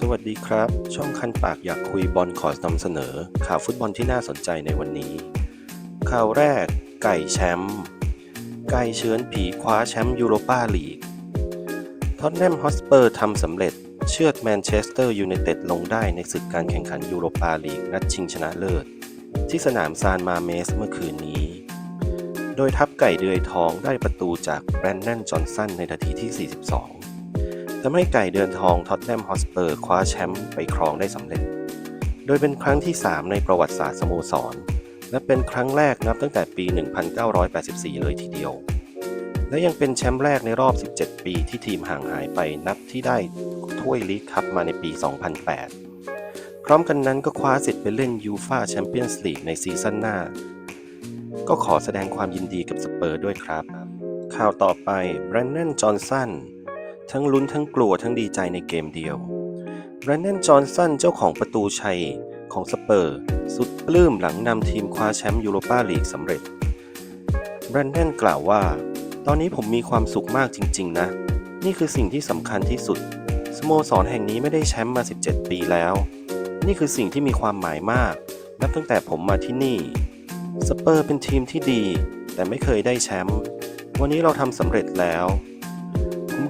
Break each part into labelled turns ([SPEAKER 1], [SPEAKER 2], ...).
[SPEAKER 1] สวัสดีครับ ช่องคันปากอยากคุยบอลขอนำเสนอ ข่าวฟุตบอลที่น่าสนใจในวันนี้ ข่าวแรก ไก่แชมป์ไก่เชื้อนผีคว้าแชมป์ยูโรปาลีกท็อตแนมฮอสเปอร์ทำสำเร็จ เชือดแมนเชสเตอร์ยูไนเต็ดลงได้ในศึกการแข่งขันยูโรปาลีกนัดชิงชนะเลิศ ที่สนามซานมาเมสเมื่อคืนนี้ โดยทัพไก่เดือยทองได้ประตูจากแบรนแนนจอห์นสันในนาทีที่ 42 ทำให้ไก่เดือนทองท็อตแนมฮอสเปอร์คว้าแชมป์ไปครองได้สำเร็จ โดยเป็นครั้งที่ 3 ในประวัติศาสตร์สโมสร และเป็นครั้งแรกนับตั้งแต่ปี 1984 เลยทีเดียว และยังเป็นแชมป์แรกในรอบ 17 ปีที่ทีมห่างหายไปนับที่ได้ถ้วยลีกคัพมาในปี 2008 พร้อมกันนั้นก็คว้าสิทธิ์ไปเล่นยูฟาแชมเปี้ยนส์ลีกในซีซั่นหน้า ก็ขอแสดงความยินดีกับสเปอร์ด้วยครับ ข่าวต่อไปแบรนนันจอห์นสัน ทั้งลุ้นทั้งกลัวทั้งดีใจในเกมเดียวแบรนนันจอห์นสันเจ้าของประตูชัยของสเปอร์ สุดปลื้มหลังนำทีมคว้าแชมป์ยูโรปาลีกสำเร็จแบรนนันกล่าวว่า ตอนนี้ผมมีความสุขมากจริง ๆ นะ นี่คือสิ่งที่สำคัญที่สุด สโมสรแห่งนี้ไม่ได้แชมป์มา 17 ปีแล้ว นี่คือสิ่งที่มีความหมายมาก นับตั้งแต่ผมมาที่นี่ สเปอร์เป็นทีมที่ดี แต่ไม่เคยได้แชมป์วันนี้เราทำสำเร็จแล้ว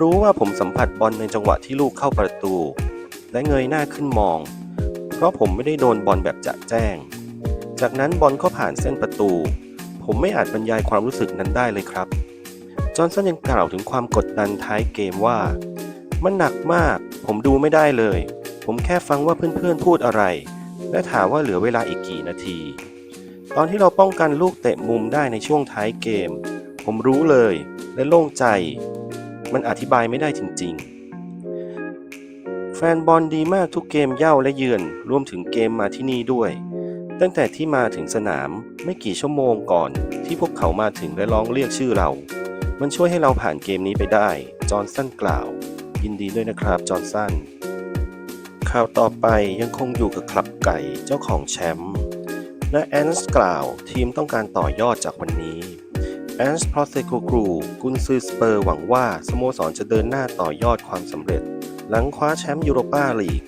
[SPEAKER 1] รู้ว่าผมสัมผัสบอลในจังหวะที่ลูกเข้าประตู และเงยหน้าขึ้นมอง เพราะผมไม่ได้โดนบอลแบบจะแจ้ง จากนั้นบอลก็ผ่านเส้นประตู ผมไม่อาจบรรยายความรู้สึกนั้นได้เลยครับ จอห์นสันยังกล่าวถึงความกดดันท้ายเกมว่า มันหนักมาก ผมดูไม่ได้เลย ผมแค่ฟังว่าเพื่อนๆพูดอะไร และถามว่าเหลือเวลาอีกกี่นาที ตอนที่เราป้องกันลูกเตะมุมได้ในช่วงท้ายเกม ผมรู้เลยและโล่งใจ มันอธิบายไม่ได้จริง ๆ แฟนบอลดีมากทุกเกมเย่าและเยือน รวมถึงเกมมาที่นี่ด้วย ตั้งแต่ที่มาถึงสนามไม่กี่ชั่วโมงก่อน ที่พวกเขามาถึงและร้องเรียกชื่อเรา มันช่วยให้เราผ่านเกมนี้ไปได้ จอห์นสันกล่าว ยินดีด้วยนะครับ จอห์นสันข่าวต่อไปยังคงอยู่กับคลับไก่เจ้าของแชมป์และแอนส์กล่าวทีมต้องการต่อยอดจากวันนี้ แอนส์พรอเซโกกรูกุนซือสเปอร์หวังว่าสโมสรจะเดินหน้าต่อยอดความสำเร็จ หลังคว้าแชมป์ยูโรปาลีก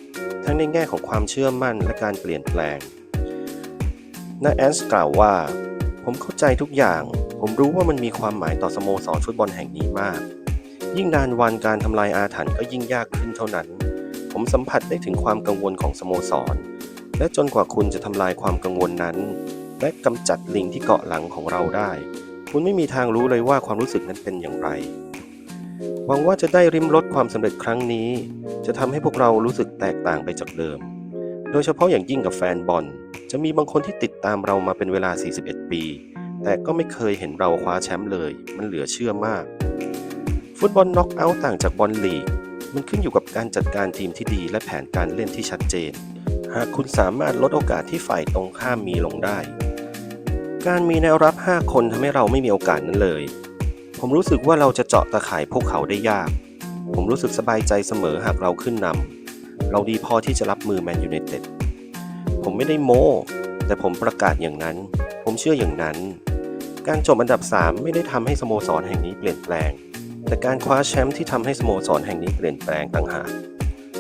[SPEAKER 1] ทั้งในแง่ของความเชื่อมั่นและการเปลี่ยนแปลงนาแอนส์กล่าวว่า ผมเข้าใจทุกอย่าง ผมรู้ว่ามันมีความหมายต่อสโมสรฟุตบอลแห่งนี้มาก ยิ่งนานวันการทำลายอาถรรพ์ก็ยิ่งยากขึ้นเท่านั้น ผมสัมผัสได้ถึงความกังวลของสโมสร และจนกว่าคุณจะทำลายความกังวลนั้น และกำจัดลิงที่เกาะหลังของเราได้ คุณไม่มีทางรู้เลยว่าความรู้สึกนั้นเป็นอย่างไร หวังว่าจะได้ริมรสความสำเร็จครั้งนี้ จะทำให้พวกเรารู้สึกแตกต่างไปจากเดิม โดยเฉพาะอย่างยิ่งกับแฟนบอล จะมีบางคนที่ติดตามเรามาเป็นเวลา 41 ปี แต่ก็ไม่เคยเห็นเราคว้าแชมป์เลย มันเหลือเชื่อมาก ฟุตบอลน็อกเอาท์ต่างจากบอลลีก มันขึ้นอยู่กับการจัดการทีมที่ดีและแผนการเล่นที่ชัดเจน หากคุณสามารถลดโอกาสที่ฝ่ายตรงข้ามมีลงได้ การมีแนวรับ 5 คนทำให้เราไม่มีโอกาสนั้นเลย ผมรู้สึกว่าเราจะเจาะตะข่ายพวกเขาได้ยาก ผมรู้สึกสบายใจเสมอหากเราขึ้นนำเราดีพอที่จะรับมือแมนยูไนเต็ดผมไม่ได้โม้แต่ผมประกาศอย่างนั้น ผมเชื่ออย่างนั้น การจบอันดับ 3 ไม่ได้ทำให้สโมสรแห่งนี้เปลี่ยนแปลง แต่การคว้าแชมป์ที่ทำให้สโมสรแห่งนี้เปลี่ยนแปลงต่างหาก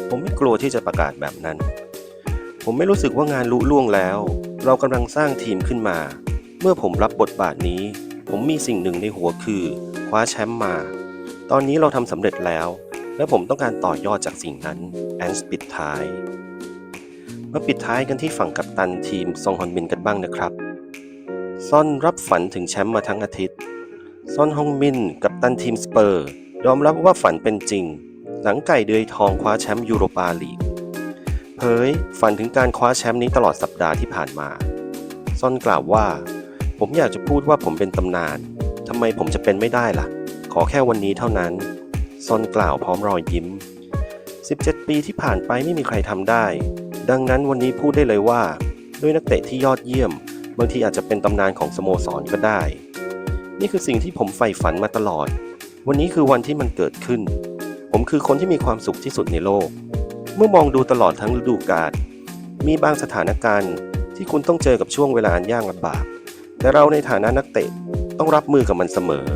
[SPEAKER 1] ผมไม่กลัวที่จะประกาศแบบนั้น ผมไม่รู้สึกว่างานลุล่วงแล้ว เรากำลังสร้างทีมขึ้นมา เมื่อผมรับบทบาทนี้ ผมมีสิ่งหนึ่งในหัวคือ คว้าแชมป์มา ตอนนี้เราทำสำเร็จแล้ว และผมต้องการต่อยอดจากสิ่งนั้นแอนส์ปิดท้ายมาปิดท้ายกันที่ฝั่งกัปตันทีมซองฮอนมินกันบ้างนะครับซอนรับฝันถึงแชมป์มาทั้งอาทิตย์ซอนฮองมินกับตันทีมสเปอร์ยอมรับว่าฝันเป็นจริง หลังไก่เดือยทองคว้าแชมป์ยูโรปาลีกเผยฝันถึงการคว้าแชมป์นี้ตลอดสัปดาห์ที่ผ่านมาซอนกล่าวว่า ผมอยากจะพูดว่าผมเป็นตำนานทำไมผมจะเป็นไม่ได้ล่ะ ขอแค่วันนี้เท่านั้น ซอนกล่าวพร้อมรอยยิ้ม 17 ปีที่ผ่านไปไม่มีใครทำได้ ดังนั้นวันนี้พูดได้เลยว่า ด้วยนักเตะที่ยอดเยี่ยม บางทีอาจจะเป็นตำนานของสโมสรก็ได้ นี่คือสิ่งที่ผมใฝ่ฝันมาตลอด วันนี้คือวันที่มันเกิดขึ้น ผมคือคนที่มีความสุขที่สุดในโลก เมื่อมองดูตลอดทั้งฤดูกาลมีบางสถานการณ์ที่คุณต้องเจอกับช่วงเวลาอันยากลำบาก แต่เราในฐานะนักเตะต้องรับมือกับมันเสมอ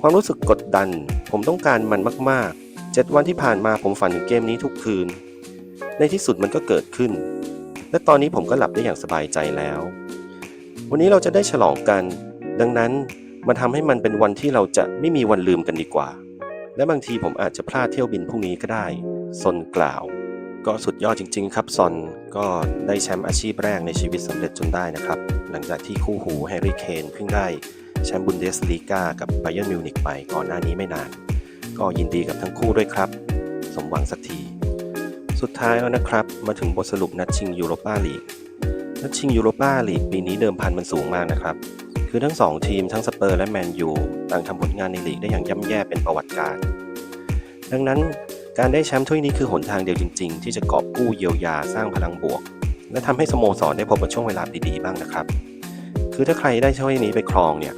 [SPEAKER 1] ความรู้สึกกดดัน ผมต้องการมันมากๆ 7 วันที่ผ่านมาผมฝันถึงเกมนี้ทุกคืน ในที่สุดมันก็เกิดขึ้น และตอนนี้ผมก็หลับได้อย่างสบายใจแล้ว วันนี้เราจะได้ฉลองกัน ดังนั้นมาทำให้มันเป็นวันที่เราจะไม่มีวันลืมกันดีกว่า และบางทีผมอาจจะพลาดเที่ยวบินพรุ่งนี้ก็ได้ซนกล่าว ก็สุดยอดจริง ๆ ครับซอน ก็ได้แชมป์อาชีพแรกในชีวิตสำเร็จจนได้นะครับ หลังจากที่คู่หูแฮร์รี่เคนเพิ่งได้แชมป์บุนเดสลีกากับไบเย r n มิวนิกไปก่อนหน้านี้ไม่นาน ก็ยินดีกับทั้งคู่ด้วยครับ สมหวังสักที สุดท้ายแล้วนะครับ มาถึงบทสรุปนัดชิงยูโรปาลีกนัดชิงยูโรปาลีกปีนี้เดิมพันมันสูงมากนะครับ คือทั้งสองทีมทั้งสเปอร์และแมนยูต่างทำผลงานในลีกได้อย่างย่ำแย่เป็นประวัติการดังนั้น การได้แชมป์ถ้วยนี้คือหนทางเดียวจริง ๆ ที่จะกอบกู้เยียวยาสร้างพลังบวก และทำให้สโมสรได้พบกับช่วงเวลาดีๆบ้างนะครับ คือถ้าใครได้ถ้วยนี้ไปครองเนี่ย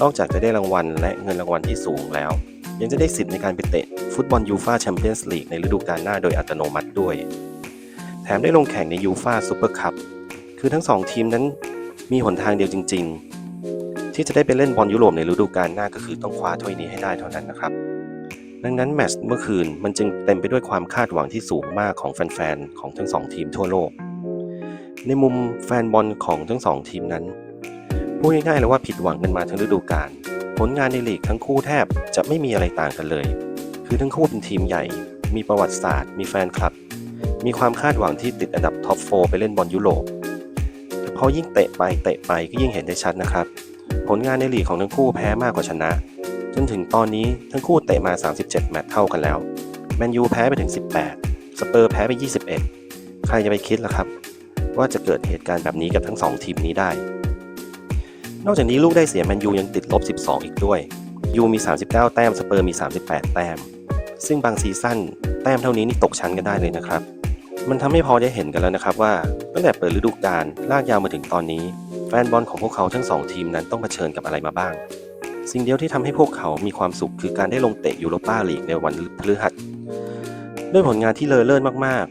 [SPEAKER 1] นอกจากจะได้รางวัลและเงินรางวัลที่สูงแล้ว ยังจะได้สิทธิ์ในการไปเตะฟุตบอลยูฟาแชมเปี้ยนส์ลีกในฤดูกาลหน้าโดยอัตโนมัติด้วย แถมได้ลงแข่งในยูฟาซูเปอร์คัพคือทั้งสองทีมนั้นมีหนทางเดียวจริง ๆ ที่จะได้ไปเล่นบอลยุโรปในฤดูกาลหน้าก็คือต้องคว้าถ้วยนี้ให้ได้เท่านั้นนะครับ ดังนั้นแมตช์เมื่อคืนมันจึงเต็มไปด้วยความคาดหวังที่สูงมากของแฟนๆ ของทั้งสองทีมทั่วโลก ในมุมแฟนบอลของทั้งสองทีมนั้นพูดง่ายๆเลยว่าผิดหวังกันมาทั้งฤดูกาลผลงานในลีกทั้งคู่แทบจะไม่มีอะไรต่างกันเลย คือทั้งคู่เป็นทีมใหญ่ มีประวัติศาสตร์ มีแฟนคลับ มีความคาดหวังที่ติดอันดับท็อปโฟไปเล่นบอลยุโรปแต่พอยิ่งเตะไปเตะไปก็ยิ่งเห็นได้ชัดนะครับ ผลงานในลีกของทั้งคู่แพ้มากกว่าชนะ จนถึงตอนนี้ทั้งคู่เตะมา 37 แมตช์เท่ากันแล้ว แมนยูแพ้ไปถึง 18 สเปอร์แพ้ไป 21 ใครจะไปคิดล่ะครับ ว่าจะเกิดเหตุการณ์แบบนี้กับทั้งสองทีมนี้ได้ นอกจากนี้ลูกได้เสียแมนยูยังติดลบ 12 อีกด้วย ยูมี 39 แต้ม สเปอร์มี 38 แต้ม ซึ่งบางซีซั่นแต้มเท่านี้นี่ตกชั้นกันได้เลยนะครับ มันทำให้พอได้เห็นกันแล้วนะครับว่าตั้งแต่เปิดฤดูกาลลากยาวมาถึงตอนนี้ แฟนบอลของพวกเขาทั้งสองทีมนั้นต้องเผชิญกับอะไรมาบ้าง สิ่งเดียวที่ทำให้พวกเขามีความสุขคือการได้ลงเตะยูโรปาลีกในวันพฤหัสด้วยผลงานที่เลอเลิศมาก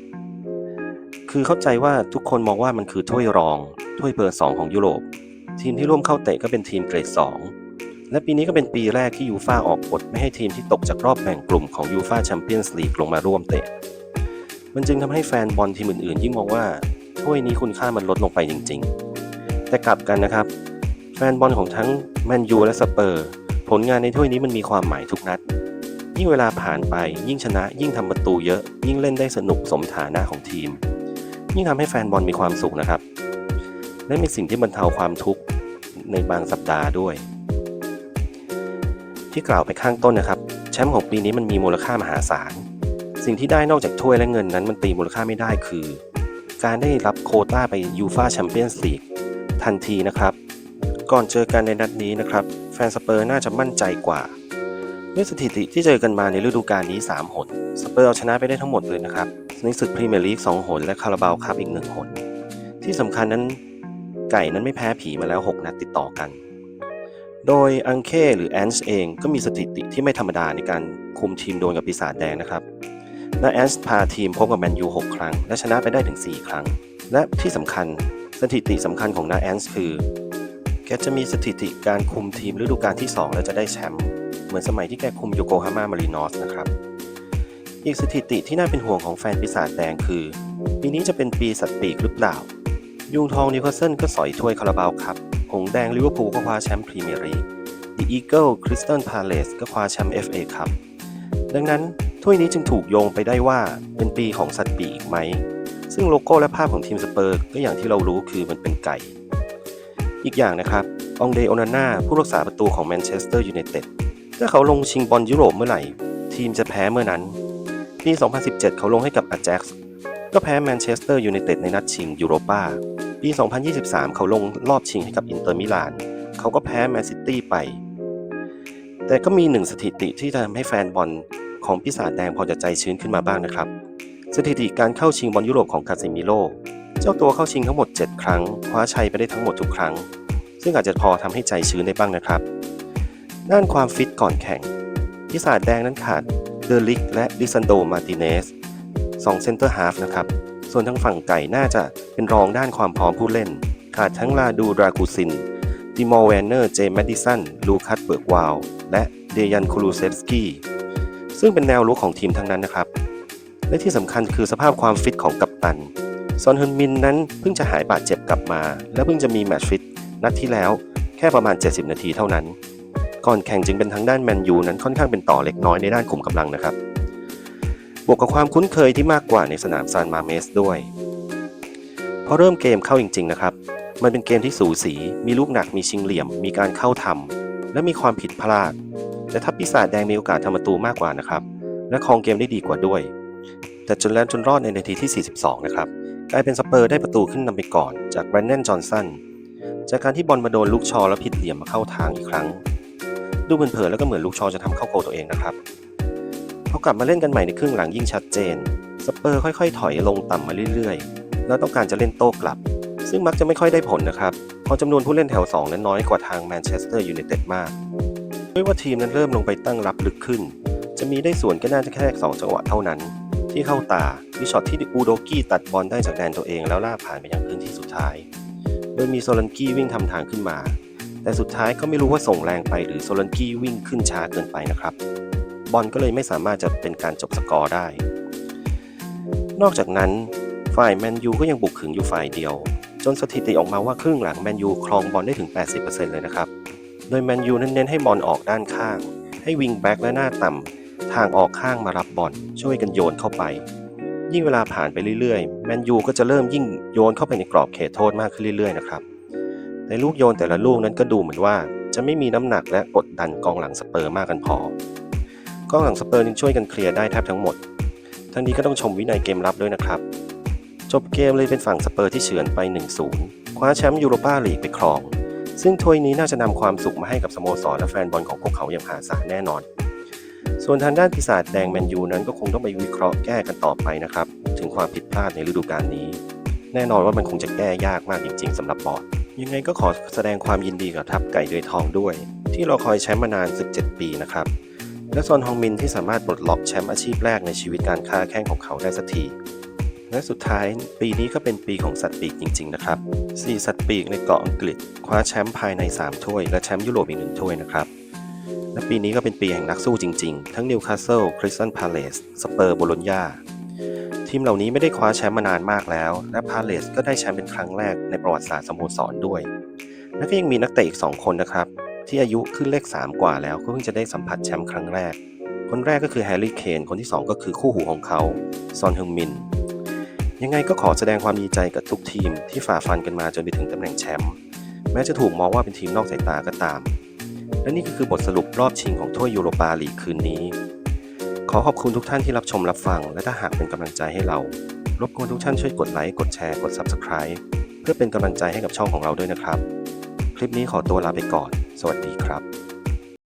[SPEAKER 1] ๆ คือเข้าใจว่าทุกคนมองว่ามันคือถ้วยรอง ถ้วยเบอร์ 2 ของยุโรป ทีมที่ร่วมเข้าเตะก็เป็นทีมเกรด 2 และปีนี้ก็เป็นปีแรกที่ยูฟ่าออกกฎไม่ให้ทีมที่ตกจากรอบแบ่งกลุ่มของยูฟ่าแชมเปี้ยนส์ลีกลงมาร่วมเตะ มันจึงทำให้แฟนบอลทีมอื่นๆ ยิ่งมองว่าถ้วยนี้คุณค่ามันลดลงไปจริง ๆ แต่กลับกันนะครับ แฟนบอลของทั้งแมนยูและสเปอร์ ผลงานในถ้วยนี้มันมีความหมายทุกนัด ยิ่งเวลาผ่านไปยิ่งชนะ ยิ่งทำประตูเยอะ ยิ่งเล่นได้สนุกสมฐานะของทีม ยิ่งทำให้แฟนบอลมีความสุขนะครับ และมีสิ่งที่บรรเทาความทุกข์ในบางสัปดาห์ด้วย ที่กล่าวไปข้างต้นนะครับ แชมป์ของปีนี้มันมีมูลค่ามหาศาล สิ่งที่ได้นอกจากถ้วยและเงินนั้นมันตีมูลค่าไม่ได้คือ การได้รับโคต้าไปยูฟาแชมเปี้ยนส์ลีกทันทีนะครับ ก่อนเจอกันในนัดนี้นะครับ แฟนสเปอร์น่าจะมั่นใจกว่า ด้วยสถิติที่เจอกันมาในฤดูกาลนี้ 3 หน สเปอร์เอาชนะไปได้ทั้งหมดเลยนะครับในศึกพรีเมียร์ลีก 2 หน และคาราบาวคัพอีก 1 หน ที่สำคัญนั้นไก่นั้นไม่แพ้ผีมาแล้ว 6 นัดติดต่อกัน โดยอังเคหรือแอนส์เองก็มีสถิติที่ไม่ธรรมดาในการคุมทีมโดนกับปีศาจแดงนะครับและแอนส์พาทีมพบกับแมนยู 6 ครั้ง และชนะไปได้ถึง 4 ครั้ง และที่สำคัญสถิติสำคัญของนาแอนส์คือ แกจะมีสถิติการคุมทีมฤดูกาลที่ 2 แล้วจะได้แชมป์เหมือนสมัยที่แกคุมโยโกฮาม่ามารีนอสนะครับ อีกสถิติที่น่าเป็นห่วงของแฟนปีศาจแดงคือ ปีนี้จะเป็นปีสัตว์ปีกหรือเปล่า ยุงทองนิวคาสเซิลก็สอยถ้วยคาราบาวครับ หงแดงลิเวอร์พูลก็คว้าแชมป์พรีเมียร์ลีกดีอีเกิลคริสตัลพาเลสก็คว้าแชมป์ FA ครับดังนั้นถ้วยนี้จึงถูกโยงไปได้ว่าเป็นปีของสัตว์ปีกไหม ซึ่งโลโก้และภาพของทีมสเปอร์ก็อย่างที่เรารู้คือมันเป็นไก่ อีกอย่างนะครับ องเดโอนาน่าผู้รักษาประตูของแมนเชสเตอร์ยูไนเต็ดถ้าเขาลงชิงบอลยุโรปเมื่อไหร่ ทีมจะแพ้เมื่อนั้น ปี 2017 เขาลงให้กับอาแจ็กซ์ก็แพ้แมนเชสเตอร์ยูไนเต็ดในนัดชิงยูโรปาปี 2023 เขาลงรอบชิงให้กับอินเตอร์มิลาน เขาก็แพ้แมนซิตี้ไป แต่ก็มีหนึ่งสถิติที่ทำให้แฟนบอลของปีศาจแดงพอจะใจชื้นขึ้นมาบ้างนะครับ สถิติการเข้าชิงบอลยุโรปของคาซิมิโล เจ้าตัวเข้าชิงทั้งหมด 7 ครั้ง คว้าชัยไปได้ทั้งหมดทุกครั้ง ซึ่งอาจจะพอทำให้ใจชื้นได้บ้างนะครับ ด้านความฟิตก่อนแข่งพิศาจแดงนั้นขาดเดอลิกและดิซันโดมาติเนสสองเซนเตอร์ฮาฟนะครับ ส่วนทางฝั่งไก่น่าจะเป็นรองด้านความพร้อมผู้เล่น ขาดทั้งลาดูดรากูซินติมอร์แวนเนอร์เจมส์แมดดิสันลูคัสเบิร์กวาลและเดยันคูลูเซฟสกี้ซึ่งเป็นแนวรุกของทีมทั้งนั้นนะครับ และที่สำคัญคือสภาพความฟิตของกัปตัน ซอนฮึนมินนั้นเพิ่งจะหายบาดเจ็บกลับมา และเพิ่งจะมีแมตช์ฟิต นัดที่แล้วแค่ประมาณ 70 นาทีเท่านั้น ก่อนแข่งจึงเป็นทางด้านแมนยูนั้นค่อนข้างเป็นต่อเล็กน้อยในด้านขุมกำลังนะครับ บวกกับความคุ้นเคยที่มากกว่าในสนามซานมาเมสด้วยพอเริ่มเกมเข้าจริง ๆ นะครับ มันเป็นเกมที่สูสี มีลูกหนัก มีชิงเหลี่ยม มีการเข้าทำและมีความผิดพลาด แต่ทัพปีศาจแดงมีโอกาสทำประตูมากกว่านะครับ และครองเกมได้ดีกว่าด้วย แต่จนแล้วจนรอดในนาทีที่ 42 นะครับ กลายเป็นสเปอร์ได้ประตูขึ้นนำไปก่อนจากแบรนเดนจอห์นสัน จากการที่บอลมาโดนลูกชอแล้วผิดเหลี่ยมมาเข้าทางอีกครั้ง ดูเผินๆแล้วก็เหมือนลูกชอจะทำเข้าโกตัวเองนะครับพอกลับมาเล่นกันใหม่ในครึ่งหลังยิ่งชัดเจน สเปอร์ค่อยๆ ถอยลงต่ำมาเรื่อยๆ แล้วต้องการจะเล่นโต้กลับ ซึ่งมักจะไม่ค่อยได้ผลนะครับเพราะจำนวนผู้เล่นแถว 2 นั้นน้อยกว่าทางแมนเชสเตอร์ยูไนเต็ดมากด้วยว่าทีมนั้นเริ่มลงไปตั้งรับลึกขึ้น จะมีได้ส่วนก็น่าจะแค่สองจังหวะเท่านั้น ที่เข้าตามีช็อตที่อูโดกี้ตัดบอลได้จากแดนตัวเองแล้วล่าผ่านไปยังพื้นที่สุดท้าย โดยมีโซลันกี้วิ่งทำทางขึ้นมา แต่สุดท้ายก็ไม่รู้ว่าส่งแรงไปหรือโซลันกี้วิ่งขึ้นช้าเกินไปนะครับ บอลก็เลยไม่สามารถจะเป็นการจบสกอร์ได้ นอกจากนั้นฝ่ายแมนยูก็ยังบุกขึงอยู่ฝ่ายเดียว จนสถิติออกมาว่าครึ่งหลังแมนยูครองบอลได้ถึง 80%เลยนะครับ โดยแมนยูเน้นให้บอลออกด้านข้าง ให้วิงแบ็กและหน้าต่ำทางออกข้างมารับบอลช่วยกันโยนเข้าไป ยิ่งเวลาผ่านไปเรื่อยๆ แมนยูก็จะเริ่มยิ่งโยนเข้าไปในกรอบเขตโทษมากขึ้นเรื่อยๆนะครับ ในลูกโยนแต่ละลูกนั้นก็ดูเหมือนว่าจะไม่มีน้ำหนักและกดดันกองหลังสเปอร์มากกันพอกองหลังสเปอร์ยังช่วยกันเคลียร์ได้แทบทั้งหมด ทั้งนี้ก็ต้องชมวินัยเกมรับด้วยนะครับ จบเกมเลยเป็นฝั่งสเปอร์ที่เฉือนไป 1-0 คว้าแชมป์ยูโรปาลีกไปครอง ซึ่งถ้วยนี้น่าจะนำความสุขมาให้กับสโมสรและแฟนบอลของพวกเขาอย่างมหาศาลแน่นอน ส่วนทางด้านปีศาจแดงแมนยูนั้นก็คงต้องไปวิเคราะห์แก้กันต่อไปนะครับ ถึงความผิดพลาดในฤดูกาลนี้ แน่นอนว่ามันคงจะแก้ยากมากจริง ๆสำหรับบอร์ดยังไงก็ขอแสดงความยินดีกับทัพไก่เดือยทองด้วย ที่เรอคอยแชมป์มานาน 17 ปีนะครับ และซอนฮองมินที่สามารถปลดล็อกแชมป์อาชีพแรกในชีวิตการค้าแข่งของเขาได้สักทีและสุดท้ายปีนี้ก็เป็นปีของสัตว์ปีกจริง ๆ นะครับ 4 สัตว์ปีกในเกาะอังกฤษ คว้าแชมป์ภายใน 3 ถ้วย และแชมป์ยุโรปอีกหนึ่งถ้วยนะครับ และปีนี้ก็เป็นปีแห่งนักสู้จริงๆ ทั้งนิวคาสเซิลคริสตันพาเลสสเปอร์โบโลญญาทีมเหล่านี้ไม่ได้คว้าแชมป์มานานมากแล้ว และพาเลสก็ได้แชมป์เป็นครั้งแรกในประวัติศาสตร์สโมสรด้วย และก็ยังมีนักเตะอีก 2 คนนะครับ ที่อายุขึ้นเลข 3 กว่าแล้วก็เพิ่งจะได้สัมผัสแชมป์ครั้งแรก คนแรกก็คือแฮร์รี่เคนคนที่ 2 ก็คือคู่หูของเขาซอนฮึงมิน ยังไงก็ขอแสดงความดีใจกับทุกทีมที่ฝ่าฟันกันมาจนไปถึงตำแหน่งแชมป์แม้จะถูกมองว่าเป็นทีมนอกสายตาก็ตาม และนี่ก็คือบทสรุปรอบชิงของถ้วยยูโรปาลีกคืนนี้ ขอขอบคุณทุกท่านที่รับชมรับฟัง และถ้าหากเป็นกำลังใจให้เรา รบกวนทุกท่านช่วยกดไลค์ กดแชร์ กด Subscribe เพื่อเป็นกำลังใจให้กับช่องของเราด้วยนะครับ คลิปนี้ขอตัวลาไปก่อน สวัสดีครับ